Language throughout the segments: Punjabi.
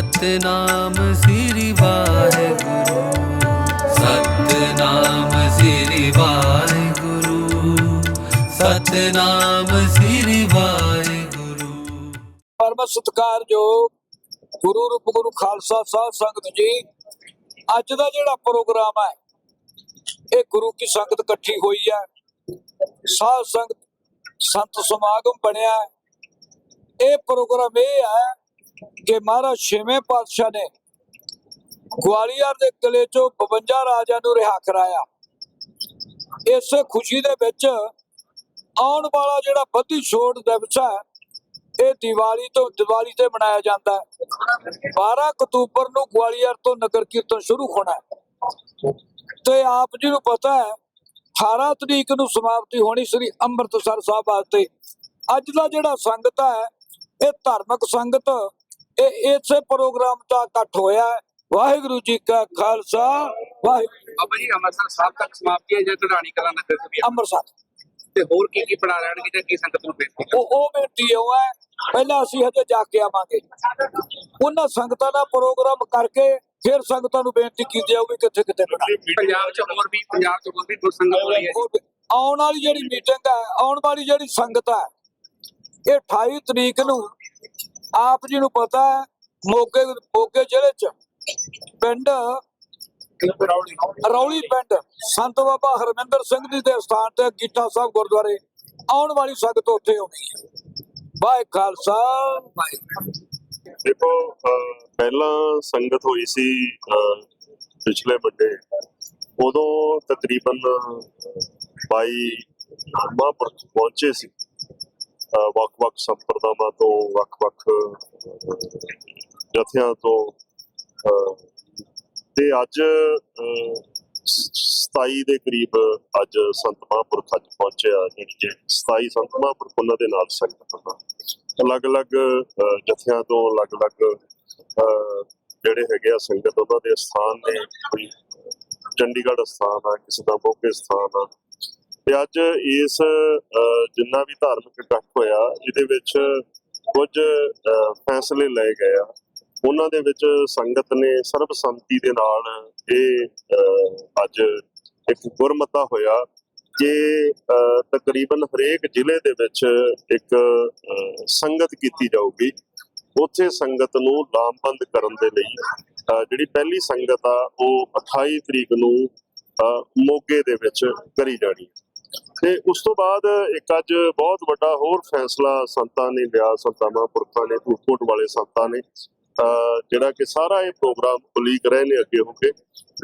ਸਤਨਾਮ ਸ੍ਰੀ ਵਾਹਿਗੁਰੂ। ਸਤਨਾਮ ਸ੍ਰੀ ਵਾਹਿਗੁਰੂ। ਸਤਨਾਮ ਸ੍ਰੀ ਵਾਹਿਗੁਰੂ। ਪਰਮ ਸਤਿਕਾਰਯੋਗ ਗੁਰੂ ਰੂਪ ਗੁਰੂ ਖਾਲਸਾ ਸਾਹਿਬ ਸੰਗਤ ਜੀ, ਅੱਜ ਦਾ ਜਿਹੜਾ ਪ੍ਰੋਗਰਾਮ ਹੈ, ਇਹ ਗੁਰੂ ਕੀ ਸੰਗਤ ਇਕੱਠੀ ਹੋਈ ਹੈ। ਸਾਧ ਸੰਗਤ, ਸੰਤ ਸਮਾਗਮ ਬਣਿਆ ਇਹ ਪ੍ਰੋਗਰਾਮ ਇਹ ਹੈ ਕਿ ਮਹਾਰਾਜ ਛੇਵੇਂ ਪਾਤਸ਼ਾਹ ਨੇ ਗਵਾਲੀਅਰ ਦੇ ਕਿਲੇ ਚੋਂ 52 ਰਾਜਿਆਂ ਨੂੰ ਰਿਹਾ ਕਰਾਇਆ। ਇਸ ਖੁਸ਼ੀ ਦੇ ਵਿੱਚ ਆਉਣ ਵਾਲਾ ਜਿਹੜਾ ਬੱਧੀ ਛੋੜ ਦਿਵਸ ਹੈ, ਇਹ ਦੀਵਾਲੀ ਤੋਂ ਦੀਵਾਲੀ ਤੇ ਮਨਾਇਆ ਜਾਂਦਾ ਹੈ। 12 ਅਕਤੂਬਰ ਨੂੰ ਗਵਾਲੀਅਰ ਤੋਂ ਨਗਰ ਕੀਰਤਨ ਸ਼ੁਰੂ ਹੋਣਾ ਹੈ। ਤੇ ਆਪ ਜੀ ਨੂੰ ਪਤਾ ਹੈ 18 ਤਰੀਕ ਨੂੰ ਸਮਾਪਤੀ ਹੋਣੀ ਸ੍ਰੀ ਅੰਮ੍ਰਿਤਸਰ ਸਾਹਿਬ ਵਾਸਤੇ। ਅੱਜ ਦਾ ਜਿਹੜਾ ਸੰਗਤ ਹੈ, ਇਹ ਧਾਰਮਿਕ ਸੰਗਤ ਇਹ ਇਸੇ ਪ੍ਰੋਗਰਾਮ ਦਾ ਇਕੱਠ ਹੋਇਆ ਵਾਹਿਗੁਰੂ ਜੀ ਕਾ ਖਾਲਸਾ ਵਾਹਿਗੁਰੂ ਬਾਬਾ ਜੀ ਅੰਮ੍ਰਿਤਸਰ ਸਾਹਿਬ ਤੱਕ ਸਮਾਪਤੀ ਹੈ ਜਾਂ ਢਾਣੀ ਕਲਾਂ ਦਾ ਫਿਰ ਵੀ ਅੰਮ੍ਰਿਤਸਰ। ਤੇ ਹੋਰ ਕੀ ਕੀ ਪੜਾ ਰਹਿਣਗੇ ਜਾਂ ਕੀ ਸੰਗਤ ਨੂੰ ਬੇਨਤੀ ਉਹ ਉਹ ਬੇਟੀ ਉਹ ਹੈ ਪਹਿਲਾਂ ਅਸੀਂ ਹਜੇ ਜਾ ਕੇ ਆਵਾਂਗੇ। ਉਹਨਾਂ ਸੰਗਤਾਂ ਦਾ ਪ੍ਰੋਗਰਾਮ ਕਰਕੇ ਫਿਰ ਸੰਗਤਾਂ ਨੂੰ ਬੇਨਤੀ ਕੀਤੀ ਜਾਊਗੀ ਕਿੱਥੇ ਕਿੱਥੇ ਬਣਾ ਪੰਜਾਬ ਚ ਹੋਰ ਵੀ ਪੰਜਾਬ ਚ ਹੋਰ ਵੀ ਗੁਰਸੰਗਤ ਹੋ। ਰਹੀ ਹੈ ਆਉਣ ਵਾਲੀ ਜਿਹੜੀ ਮੀਟਿੰਗ ਹੈ ਆਉਣ ਵਾਲੀ ਜਿਹੜੀ ਸੰਗਤ ਹੈ ਇਹ 28 ਤਰੀਕ ਨੂੰ ਆਪ ਜੀ ਨੂੰ ਪਤਾ ਮੋਗੇ ਮੋਗੇ ਜ਼ਿਲ੍ਹੇ ਚ ਪਿੰਡ ਰੌਲੀ ਪਿੰਡ ਸੰਤ ਬਾਬਾ ਹਰਮਿੰਦਰ ਸਿੰਘ ਜੀ ਦੇ ਸਥਾਨ ਤੇ ਗੀਤਾ ਸਾਹਿਬ ਗੁਰਦੁਆਰੇ ਆਉਣ ਵਾਲੀ ਸੰਗਤ ਉੱਥੇ ਹੋਣੀ ਹੈ। ਵਾਹਿ ਖਾਲਸਾ, ਵਾਹਿ ਦੇਖੋ ਪਹਿਲਾਂ ਸੰਗਤ ਹੋਈ ਸੀ ਪਿਛਲੇ ਵੱਡੇ। ਉਦੋਂ ਤਕਰੀਬਨ 22 ਮਹਾਂਪੁਰਖ ਪਹੁੰਚੇ ਸੀ। ਵੱਖ-ਵੱਖ ਸੰਪਰਦਾਵਾਂ ਤੋਂ ਵੱਖ-ਵੱਖ ਜਥਿਆਂ ਤੋਂ ਤੇ ਅੱਜ 27 ਦੇ ਕਰੀਬ ਅੱਜ ਸੰਤ ਮਹਾਂਪੁਰਖ ਅੱਜ ਪਹੁੰਚਿਆ ਜਿਹੜੀ ਕਿ 27 ਸੰਤ ਮਹਾਂਪੁਰਖ ਉਹਨਾਂ ਦੇ ਨਾਲ ਸੰਗਤ ਦਾ। ਅਲੱਗ-ਅਲੱਗ ਅਹ, ਜਥਿਆਂ ਤੋਂ ਅਲੱਗ-ਅਲੱਗ ਅਹ, ਜਿਹੜੇ ਹੈਗੇ ਆ ਸੰਗਤ ਉਹਨਾਂ ਦੇ ਸਥਾਨ ਨੇ ਕੋਈ ਚੰਡੀਗੜ੍ਹ ਸਥਾਨ ਆ ਕਿਸੇ ਦਾ ਮੋਗੇ ਸਥਾਨ ਆ ਤੇ ਅੱਜ ਇਸ ਅਹ, ਜਿੰਨਾ ਵੀ ਧਾਰਮਿਕ ਇਕੱਠ ਹੋਇਆ ਇਹਦੇ ਵਿੱਚ ਕੁਝ ਅਹ, ਫੈਸਲੇ ਲਏ ਗਏ ਆ। ਉਹਨਾਂ ਦੇ ਵਿੱਚ ਸੰਗਤ ਨੇ ਸਰਬਸੰਮਤੀ ਦੇ ਨਾਲ ਇਹ ਅੱਜ ਇੱਕ ਗੁਰਮਤਾ ਹੋਇਆ ਕਿ ਤਕਰੀਬਨ ਹਰੇਕ ਜ਼ਿਲ੍ਹੇ ਦੇ ਵਿੱਚ ਇੱਕ ਸੰਗਤ ਕੀਤੀ ਜਾਊਗੀ। ਉੱਥੇ ਸੰਗਤ ਨੂੰ ਲਾਮਬੰਦ ਕਰਨ ਦੇ ਲਈ ਅਹ, ਜਿਹੜੀ ਪਹਿਲੀ ਸੰਗਤ ਆ ਉਹ 28 ਤਰੀਕ ਨੂੰ ਅਹ, ਮੋਗੇ ਦੇ ਵਿੱਚ ਕਰੀ ਜਾਣੀ ਹੈ। ਤੇ ਉਸ ਤੋਂ ਬਾਅਦ ਇੱਕ ਅੱਜ ਬਹੁਤ ਵੱਡਾ ਹੋਰ ਫੈਸਲਾ ਸੰਤਾਂ ਨੇ ਲਿਆ, ਸੰਤਾਂ ਮਹਾਂਪੁਰਖਾਂ ਨੇ ਧੂਪਕੋਟ ਵਾਲੇ ਸੰਤਾਂ ਨੇ ਜਿਹੜਾ ਕਿ ਸਾਰਾ ਇਹ ਪ੍ਰੋਗਰਾਮ ਉਲੀਕ ਰਹੇ ਨੇ ਅੱਗੇ ਹੋ ਕੇ।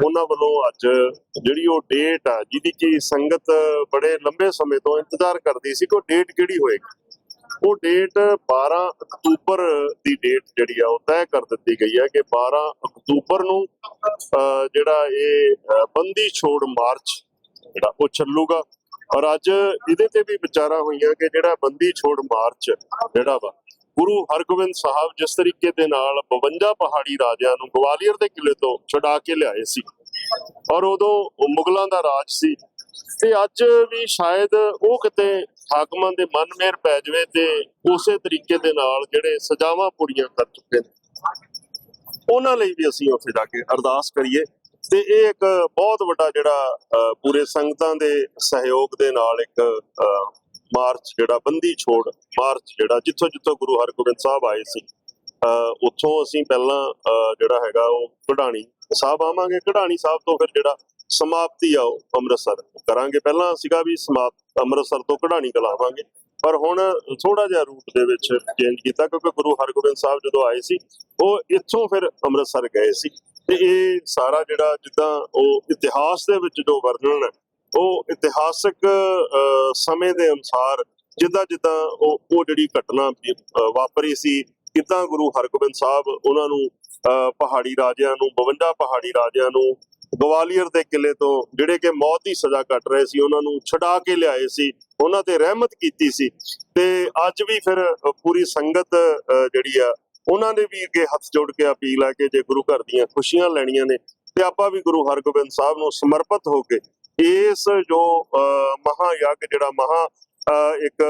ਉਹਨਾਂ ਵੱਲੋਂ ਅੱਜ ਜਿਹੜੀ ਉਹ ਡੇਟ ਆ, ਜਿਹਦੀ ਕਿ ਸੰਗਤ ਬੜੇ ਲੰਬੇ ਸਮੇਂ ਤੋਂ ਇੰਤਜ਼ਾਰ ਕਰਦੀ ਸੀ ਕਿ ਉਹ ਡੇਟ ਕਿਹੜੀ ਹੋਏਗੀ। ਉਹ ਡੇਟ 12 ਅਕਤੂਬਰ ਦੀ ਡੇਟ ਜਿਹੜੀ ਆ, ਉਹ ਤੈਅ ਕਰ ਦਿੱਤੀ ਗਈ ਹੈ ਕਿ 12 ਅਕਤੂਬਰ ਨੂੰ ਜਿਹੜਾ ਇਹ ਬੰਦੀ ਛੋੜ ਮਾਰਚ ਜਿਹੜਾ ਉਹ ਚੱਲੂਗਾ। ਔਰ ਅੱਜ ਇਹਦੇ ਤੇ ਵੀ ਵਿਚਾਰਾਂ ਹੋਈਆਂ ਕਿ ਜਿਹੜਾ ਬੰਦੀ ਛੋੜ ਮਾਰਚ ਜਿਹੜਾ ਵਾ, ਗੁਰੂ ਹਰਗੋਬਿੰਦ ਸਾਹਿਬ ਜਿਸ ਤਰੀਕੇ ਦੇ ਨਾਲ 52 ਪਹਾੜੀ ਰਾਜਿਆਂ ਨੂੰ ਗਵਾਲੀਅਰ ਦੇ ਕਿਲੇ ਤੋਂ ਛੁਡਾ ਕੇ ਲਿਆਏ ਸੀ ਔਰ ਉਦੋਂ ਮੁਗਲਾਂ ਦਾ ਰਾਜ ਸੀ ਤੇ ਅੱਜ ਵੀ ਸ਼ਾਇਦ ਉਹ ਕਿਤੇ ਹਾਕਮਾਂ ਦੇ ਮਨ ਮੇਰ ਪੈ ਜਾਵੇ ਤੇ ਉਸੇ ਤਰੀਕੇ ਦੇ ਨਾਲ ਜਿਹੜੇ ਸਜ਼ਾਵਾਂ ਪੂਰੀਆਂ ਕਰ ਚੁੱਕੇ ਨੇ, ਉਹਨਾਂ ਲਈ ਵੀ ਅਸੀਂ ਉੱਥੇ ਜਾ ਕੇ ਅਰਦਾਸ ਕਰੀਏ। ਤੇ ਇਹ ਇੱਕ ਬਹੁਤ ਵੱਡਾ ਜਿਹੜਾ ਅਹ, ਪੂਰੇ ਸੰਗਤਾਂ ਦੇ ਸਹਿਯੋਗ ਦੇ ਨਾਲ ਇੱਕ ਮਾਰਚ ਜਿਹੜਾ ਬੰਦੀ ਛੋੜ ਮਾਰਚ ਜਿਹੜਾ ਜਿੱਥੋਂ ਜਿੱਥੋਂ ਗੁਰੂ ਹਰਗੋਬਿੰਦ ਸਾਹਿਬ ਆਏ ਸੀ ਅਹ, ਉੱਥੋਂ ਅਸੀਂ ਪਹਿਲਾਂ ਜਿਹੜਾ ਹੈਗਾ ਉਹ ਕਢਾਣੀ ਸਾਹਿਬ ਆਵਾਂਗੇ। ਕਢਾਣੀ ਸਾਹਿਬ ਤੋਂ ਫਿਰ ਜਿਹੜਾ ਸਮਾਪਤੀ ਆ ਉਹ ਅੰਮ੍ਰਿਤਸਰ ਕਰਾਂਗੇ। ਪਹਿਲਾਂ ਸੀਗਾ ਵੀ ਸਮਾਪਤ ਅੰਮ੍ਰਿਤਸਰ ਤੋਂ ਕਢਾਣੀ ਕਲਾਵਾਂਗੇ ਪਰ ਹੁਣ ਥੋੜਾ ਜਿਹਾ ਰੂਟ ਦੇ ਵਿੱਚ ਚੇਂਜ ਕੀਤਾ ਕਿਉਂਕਿ ਗੁਰੂ ਹਰਗੋਬਿੰਦ ਸਾਹਿਬ ਜਦੋਂ ਆਏ ਸੀ ਉਹ ਇੱਥੋਂ ਫਿਰ ਅੰਮ੍ਰਿਤਸਰ ਗਏ ਸੀ। ਤੇ ਇਹ ਸਾਰਾ ਜਿਹੜਾ ਜਿੱਦਾਂ ਉਹ ਇਤਿਹਾਸ ਦੇ ਵਿੱਚ ਜੋ ਵਰਣਨ ਹੈ ਉਹ ਇਤਿਹਾਸਕ ਸਮੇਂ ਦੇ ਅਨੁਸਾਰ ਜਿੱਦਾਂ ਜਿੱਦਾਂ ਉਹ ਉਹ ਜਿਹੜੀ ਘਟਨਾ ਵਾਪਰੀ ਸੀ ਕਿੱਦਾਂ ਗੁਰੂ ਹਰਗੋਬਿੰਦ ਸਾਹਿਬ ਉਹਨਾਂ ਨੂੰ ਅਹ, ਪਹਾੜੀ ਰਾਜਿਆਂ ਨੂੰ 52 ਪਹਾੜੀ ਰਾਜਿਆਂ ਨੂੰ ਗਵਾਲੀਅਰ ਦੇ ਕਿਲੇ ਤੋਂ ਜਿਹੜੇ ਕਿ ਮੌਤ ਦੀ ਸਜ਼ਾ ਕੱਟ ਰਹੇ ਸੀ ਉਹਨਾਂ ਨੂੰ ਛਡਾ ਕੇ ਲਿਆਏ ਸੀ ਉਹਨਾਂ ਤੇ ਰਹਿਮਤ ਕੀਤੀ ਸੀ ਤੇ ਅੱਜ ਵੀ ਫਿਰ ਪੂਰੀ ਸੰਗਤ ਅਹ, ਜਿਹੜੀ ਆ ਉਹਨਾਂ ਨੇ ਵੀ ਅੱਗੇ ਹੱਥ ਜੋੜ ਕੇ ਅਪੀਲ ਆ ਕਿ ਜੇ ਗੁਰੂ ਘਰ ਦੀਆਂ ਖੁਸ਼ੀਆਂ ਲੈਣੀਆਂ ਨੇ ਤੇ ਆਪਾਂ ਵੀ ਗੁਰੂ ਹਰਗੋਬਿੰਦ ਸਾਹਿਬ ਨੂੰ ਸਮਰਪਿਤ ਹੋ ਕੇ ਇਸ ਜੋ ਅਹ, ਮਹਾਯੱਗ ਜਿਹੜਾ ਮਹਾ ਇੱਕ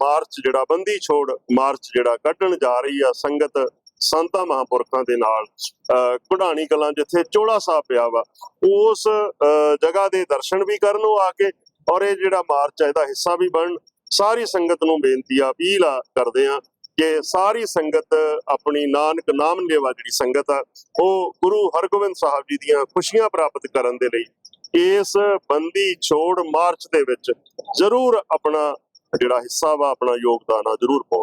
ਮਾਰਚ ਜਿਹੜਾ ਬੰਦੀ ਛੋੜ ਮਾਰਚ ਜਿਹੜਾ ਕੱਢਣ ਜਾ ਰਹੀ ਆ ਸੰਗਤ ਸੰਤਾਂ ਮਹਾਂਪੁਰਖਾਂ ਦੇ ਨਾਲ ਅਹ, ਕਢਾਣੀ ਕਲਾਂ ਜਿੱਥੇ ਚੋਲਾ ਸਾਹਿਬ ਪਿਆ ਵਾ ਉਸ ਜਗ੍ਹਾ ਦੇ ਦਰਸ਼ਨ ਵੀ ਕਰਨ ਉਹ ਆ ਕੇ ਔਰ ਇਹ ਜਿਹੜਾ ਮਾਰਚ ਹੈ ਇਹਦਾ ਹਿੱਸਾ ਵੀ ਬਣਨ ਸਾਰੀ ਸੰਗਤ ਨੂੰ ਬੇਨਤੀ ਆ ਅਪੀਲ ਆ ਕਰਦੇ ਆ ਕਿ ਸਾਰੀ ਸੰਗਤ ਆਪਣੀ ਨਾਨਕ ਨਾਮ ਲੇਵਾ ਜਿਹੜੀ ਸੰਗਤ ਆ, ਉਹ ਗੁਰੂ ਹਰਗੋਬਿੰਦ ਸਾਹਿਬ ਜੀ ਦੀਆਂ ਖੁਸ਼ੀਆਂ ਪ੍ਰਾਪਤ ਕਰਨ ਦੇ ਲਈ ਇਸ ਬੰਦੀ ਛੋੜ ਮਾਰਚ ਦੇ ਵਿੱਚ ਜ਼ਰੂਰ ਆਪਣਾ ਜਿਹੜਾ ਹਿੱਸਾ ਵਾ, ਆਪਣਾ ਯੋਗਦਾਨ ਆ ਜ਼ਰੂਰ ਪਾਉਣ।